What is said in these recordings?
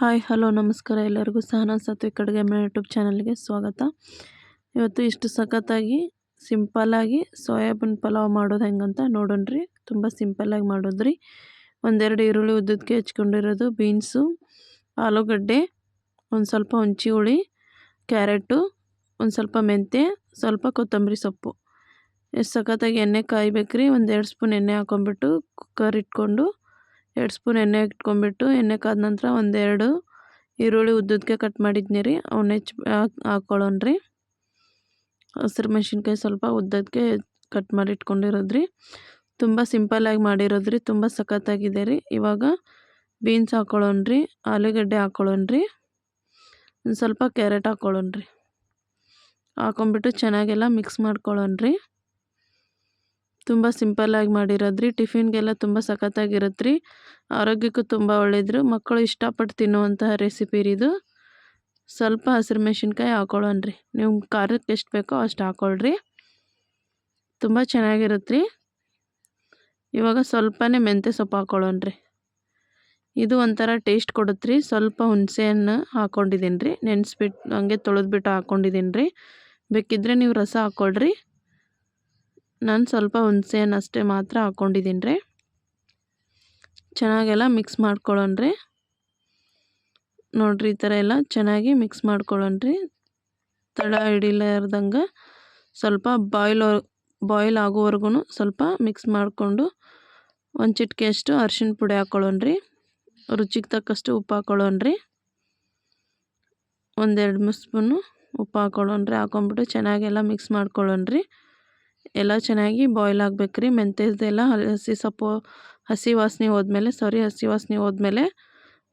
Hi, hello, ನಮಸ್ಕಾರ. ಎಲ್ಲರಿಗೂ ಸಹನಾ ಸತ್ವಿಕ್ ಕಡೆಗೆ ಮನೆ ಯೂಟ್ಯೂಬ್ ಚಾನಲ್ಗೆ ಸ್ವಾಗತ. ಇವತ್ತು ಇಷ್ಟು ಸಖತ್ತಾಗಿ ಸಿಂಪಲ್ಲಾಗಿ ಸೋಯಾಬೀನ್ ಪಲಾವ್ ಮಾಡೋದು ಹೆಂಗಂತ ನೋಡೋಣ್ರಿ. ತುಂಬ ಸಿಂಪಲ್ಲಾಗಿ ಮಾಡೋದ್ರಿ. ಒಂದೆರಡು ಈರುಳ್ಳಿ ಉದ್ದಕ್ಕೆ ಹೆಚ್ಕೊಂಡಿರೋದು, ಬೀನ್ಸು, ಆಲೂಗಡ್ಡೆ, ಒಂದು ಸ್ವಲ್ಪ ಹುಂಚಿ ಹುಳಿ, ಕ್ಯಾರೆಟು, ಒಂದು ಸ್ವಲ್ಪ ಮೆಂತ್ಯ, ಸ್ವಲ್ಪ ಕೊತ್ತಂಬರಿ ಸೊಪ್ಪು. ಎಷ್ಟು ಸಖತ್ತಾಗಿ ಎಣ್ಣೆ ಕಾಯ್ಬೇಕ್ರಿ. ಒಂದು ಎರಡು ಸ್ಪೂನ್ ಎಣ್ಣೆ ಹಾಕ್ಕೊಂಬಿಟ್ಟು ಕುಕ್ಕರ್ ಇಟ್ಕೊಂಡು ಎರಡು ಸ್ಪೂನ್ ಎಣ್ಣೆ ಇಟ್ಕೊಂಡ್ಬಿಟ್ಟು, ಎಣ್ಣೆ ಕಾದ ನಂತರ ಒಂದೆರಡು ಈರುಳ್ಳಿ ಉದ್ದಕ್ಕೆ ಕಟ್ ಮಾಡಿದ್ನಿ ರೀ, ಅವನ್ನ ಹೆಚ್ಚು ಹಾಕ್ಕೊಳ್ಳೋಣ್ರಿ ಹಸಿರು ಮೆಣಸಿನ್ಕಾಯಿ ಸ್ವಲ್ಪ ಉದ್ದಕ್ಕೆ ಕಟ್ ಮಾಡಿ ಇಟ್ಕೊಂಡಿರೋದ್ರಿ ತುಂಬ ಸಿಂಪಲ್ಲಾಗಿ ಮಾಡಿರೋದ್ರಿ ತುಂಬ ಸಖತ್ತಾಗಿದೆ ರೀ. ಇವಾಗ ಬೀನ್ಸ್ ಹಾಕ್ಕೊಳ್ಳೋಣ್ರಿ ಆಲೂಗಡ್ಡೆ ಹಾಕ್ಕೊಳ್ಳೋಣ್ರಿ ಒಂದು ಸ್ವಲ್ಪ ಕ್ಯಾರೆಟ್ ಹಾಕ್ಕೊಳ್ಳೋಣ್ರಿ ಹಾಕೊಂಬಿಟ್ಟು ಚೆನ್ನಾಗೆಲ್ಲ ಮಿಕ್ಸ್ ಮಾಡ್ಕೊಳ್ಳೋಣ್ರಿ ತುಂಬ ಸಿಂಪಲ್ಲಾಗಿ ಮಾಡಿರೋದ್ರಿ. ಟಿಫಿನ್ಗೆಲ್ಲ ತುಂಬ ಸಖತ್ತಾಗಿರುತ್ತೆ ರೀ ಆರೋಗ್ಯಕ್ಕೂ ತುಂಬ ಒಳ್ಳೆಯದ್ರು ಮಕ್ಕಳು ಇಷ್ಟಪಟ್ಟು ತಿನ್ನುವಂತಹ ರೆಸಿಪಿ ರೀ ಇದು. ಸ್ವಲ್ಪ ಹಸಿರು ಮೆಣಸಿನ್ಕಾಯಿ ಹಾಕೊಳ್ಳೋಣ್ರಿ. ನೀವು ಖಾರಕ್ಕೆ ಎಷ್ಟು ಬೇಕೋ ಅಷ್ಟು ಹಾಕ್ಕೊಳ್ರಿ ತುಂಬ ಚೆನ್ನಾಗಿರುತ್ತೆ ರೀ ಇವಾಗ ಸ್ವಲ್ಪನೇ ಮೆಂತ್ಯ ಸೊಪ್ಪು ಹಾಕ್ಕೊಳ್ಳೋಣ್ರಿ ಇದು ಒಂಥರ ಟೇಸ್ಟ್ ಕೊಡುತ್ತೆ ರೀ ಸ್ವಲ್ಪ ಹುಣಸೆಹಣ್ಣು ಹಾಕ್ಕೊಂಡಿದ್ದೀನಿ ರೀ ನೆನೆಸ್ಬಿಟ್ಟು ಹಂಗೆ ತೊಳೆದ್ಬಿಟ್ಟು ಹಾಕ್ಕೊಂಡಿದ್ದೀನಿ ರೀ ಬೇಕಿದ್ದರೆ ನೀವು ರಸ ಹಾಕ್ಕೊಳ್ರಿ ನಾನು ಸ್ವಲ್ಪ ಹುಣಸೆಹಣ್ಣು ಅಷ್ಟೇ ಮಾತ್ರ ಹಾಕ್ಕೊಂಡಿದ್ದೀನಿ ರೀ ಚೆನ್ನಾಗೆಲ್ಲ ಮಿಕ್ಸ್ ಮಾಡ್ಕೊಳ್ಳೋಣ್ರಿ ನೋಡಿರಿ ಈ ಥರ ಎಲ್ಲ ಚೆನ್ನಾಗಿ ಮಿಕ್ಸ್ ಮಾಡ್ಕೊಳ್ಳೋಣ್ರಿ ತಳ ಹಿಡಿಲಾರ್ದಂಗೆ ಸ್ವಲ್ಪ ಬಾಯ್ಲ್ ಬಾಯ್ಲ್ ಆಗೋವರೆಗೂ ಸ್ವಲ್ಪ ಮಿಕ್ಸ್ ಮಾಡಿಕೊಂಡು ಒಂದು ಚಿಟಿಕೆಯಷ್ಟು ಅರ್ಶಿಣ ಪುಡಿ ಹಾಕ್ಕೊಳ್ಳೋಣ್ರಿ ರುಚಿಗೆ ತಕ್ಕಷ್ಟು ಉಪ್ಪು ಹಾಕ್ಕೊಳ್ಳೋಣ್ರಿ ಒಂದೆರಡು ಸ್ಪೂನು ಉಪ್ಪು ಹಾಕ್ಕೊಳ್ಳೋಣ್ರಿ ಹಾಕೊಂಬಿಟ್ಟು ಚೆನ್ನಾಗೆಲ್ಲ ಮಿಕ್ಸ್ ಮಾಡ್ಕೊಳ್ಳೋಣ್ರಿ ಎಲ್ಲ ಚೆನ್ನಾಗಿ ಬಾಯ್ಲ್ ಆಗ್ಬೇಕು ರೀ ಮೆಂತ್ಯದೆಲ್ಲ ಹಸಿ ಸೊಪ್ಪು, ಹಸಿ ವಾಸನೆ ಹೋದ್ಮೇಲೆ ಸಾರಿ ಹಸಿ ವಾಸನೆ ಹೋದ್ಮೇಲೆ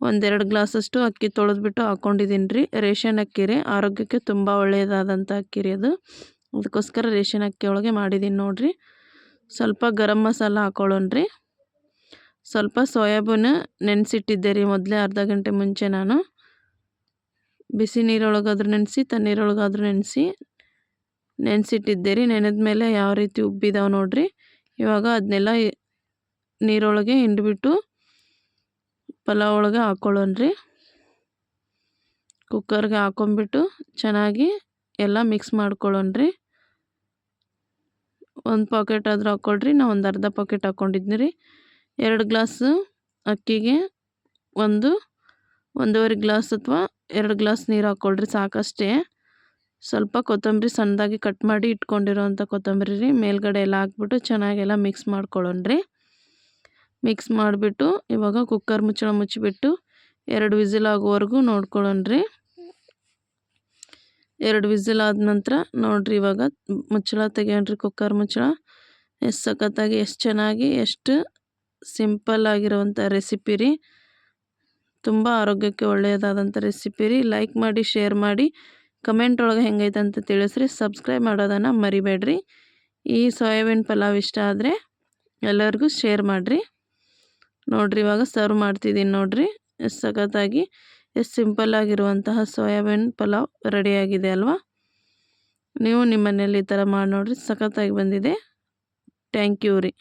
ಒಂದೆರಡು ಗ್ಲಾಸಷ್ಟು ಅಕ್ಕಿ ತೊಳೆದ್ಬಿಟ್ಟು ಹಾಕ್ಕೊಂಡಿದ್ದೀನಿ ರೀ ರೇಷನ್ ಅಕ್ಕಿ ರೀ ಆರೋಗ್ಯಕ್ಕೆ ತುಂಬ ಒಳ್ಳೆಯದಾದಂಥ ಅಕ್ಕಿ ರೀ ಅದು. ಅದಕ್ಕೋಸ್ಕರ ರೇಷನ್ ಅಕ್ಕಿ ಒಳಗೆ ಮಾಡಿದ್ದೀನಿ ನೋಡಿರಿ. ಸ್ವಲ್ಪ ಗರಂ ಮಸಾಲ ರೀ ಸ್ವಲ್ಪ ಸೋಯಾಬೀನ್ ನೆನೆಸಿಟ್ಟಿದ್ದೆ ರೀ ಮೊದಲೇ ಅರ್ಧ ಗಂಟೆ ಮುಂಚೆ ನಾನು. ಬಿಸಿ ನೀರೊಳಗಾದ್ರೂ ನೆನೆಸಿ, ತಣ್ಣೀರೊಳಗಾದ್ರೂ ನೆನೆಸಿ ನೆನೆಸಿಟ್ಟಿದ್ದೆ ರೀ ನೆನೆದ ಮೇಲೆ ಯಾವ ರೀತಿ ಉಬ್ಬಿದಾವೆ ನೋಡಿರಿ. ಇವಾಗ ಅದನ್ನೆಲ್ಲ ನೀರೊಳಗೆ ಹಿಂಡ್ಬಿಟ್ಟು ಪಲಾವ್ ಒಳಗೆ ಹಾಕ್ಕೊಳ್ಳೋಣ್ರಿ ಕುಕ್ಕರ್ಗೆ ಹಾಕೊಂಬಿಟ್ಟು ಚೆನ್ನಾಗಿ ಎಲ್ಲ ಮಿಕ್ಸ್ ಮಾಡ್ಕೊಳ್ಳೋಣ್ರಿ. ಒಂದು ಪಾಕೆಟ್ ಆದರೂ ಹಾಕ್ಕೊಳ್ರಿ ನಾವು ಒಂದು ಅರ್ಧ ಪಾಕೆಟ್ ಹಾಕ್ಕೊಂಡಿದ್ನಿ ರೀ ಎರಡು ಗ್ಲಾಸು ಅಕ್ಕಿಗೆ ಒಂದು, ಒಂದೂವರೆ ಗ್ಲಾಸ್ ಅಥವಾ ಎರಡು ಗ್ಲಾಸ್ ನೀರು ಹಾಕ್ಕೊಳ್ರಿ ಸಾಕಷ್ಟೇ. ಸ್ವಲ್ಪ ಕೊತ್ತಂಬರಿ ಸಣ್ಣದಾಗಿ ಕಟ್ ಮಾಡಿ ಇಟ್ಕೊಂಡಿರೋಂಥ ಕೊತ್ತಂಬರಿ ರೀ. ಮೇಲ್ಗಡೆ ಎಲ್ಲ ಹಾಕ್ಬಿಟ್ಟು ಚೆನ್ನಾಗೆಲ್ಲ ಮಿಕ್ಸ್ ಮಾಡ್ಕೊಳ್ಳೋಣ್ರಿ ಮಿಕ್ಸ್ ಮಾಡಿಬಿಟ್ಟು ಇವಾಗ ಕುಕ್ಕರ್ ಮುಚ್ಚಳ ಮುಚ್ಚಿಬಿಟ್ಟು ಎರಡು ವಿಸಿಲ್ ಆಗೋವರೆಗೂ ನೋಡ್ಕೊಳ್ಳೋಣ್ರಿ ಎರಡು ವಿಸಿಲ್ ಆದ ನಂತರ ನೋಡಿರಿ ಇವಾಗ ಮುಚ್ಚಳ ತೆಗಿಯೋಣ್ರಿ ಕುಕ್ಕರ್ ಮುಚ್ಚಳ. ಎಷ್ಟು ಸಖತ್ತಾಗಿ, ಎಷ್ಟು ಚೆನ್ನಾಗಿ, ಎಷ್ಟು ಸಿಂಪಲ್ ಆಗಿರುವಂಥ ರೆಸಿಪಿ ರೀ. ತುಂಬ ಆರೋಗ್ಯಕ್ಕೆ ಒಳ್ಳೆಯದಾದಂಥ ರೆಸಿಪಿ ರೀ. ಲೈಕ್ ಮಾಡಿ, ಶೇರ್ ಮಾಡಿ. ಕಮೆಂಟ್ ಒಳಗೆ ಹೆಂಗೈತೆ ಅಂತ ತಿಳಿಸ್ರಿ. ಸಬ್ಸ್ಕ್ರೈಬ್ ಮಾಡೋದನ್ನು ಮರಿಬೇಡ್ರಿ. ಈ ಸೋಯಾಬೀನ್ ಪಲಾವ್ ಇಷ್ಟ ಆದರೆ ಎಲ್ಲರಿಗೂ ಶೇರ್ ಮಾಡಿರಿ. ನೋಡಿರಿ, ಇವಾಗ ಸರ್ವ್ ಮಾಡ್ತಿದ್ದೀನಿ ನೋಡಿರಿ. ಎಷ್ಟು ಸಖತ್ತಾಗಿ, ಎಷ್ಟು ಸಿಂಪಲ್ಲಾಗಿರುವಂತಹ ಸೋಯಾಬೀನ್ ಪಲಾವ್ ರೆಡಿಯಾಗಿದೆ ಅಲ್ವಾ? ನೀವು ನಿಮ್ಮ ಮನೇಲಿ ಈ ಥರ ಮಾಡಿ ನೋಡಿರಿ, ಸಖತ್ತಾಗಿ ಬಂದಿದೆ. ಥ್ಯಾಂಕ್ ಯು ರೀ.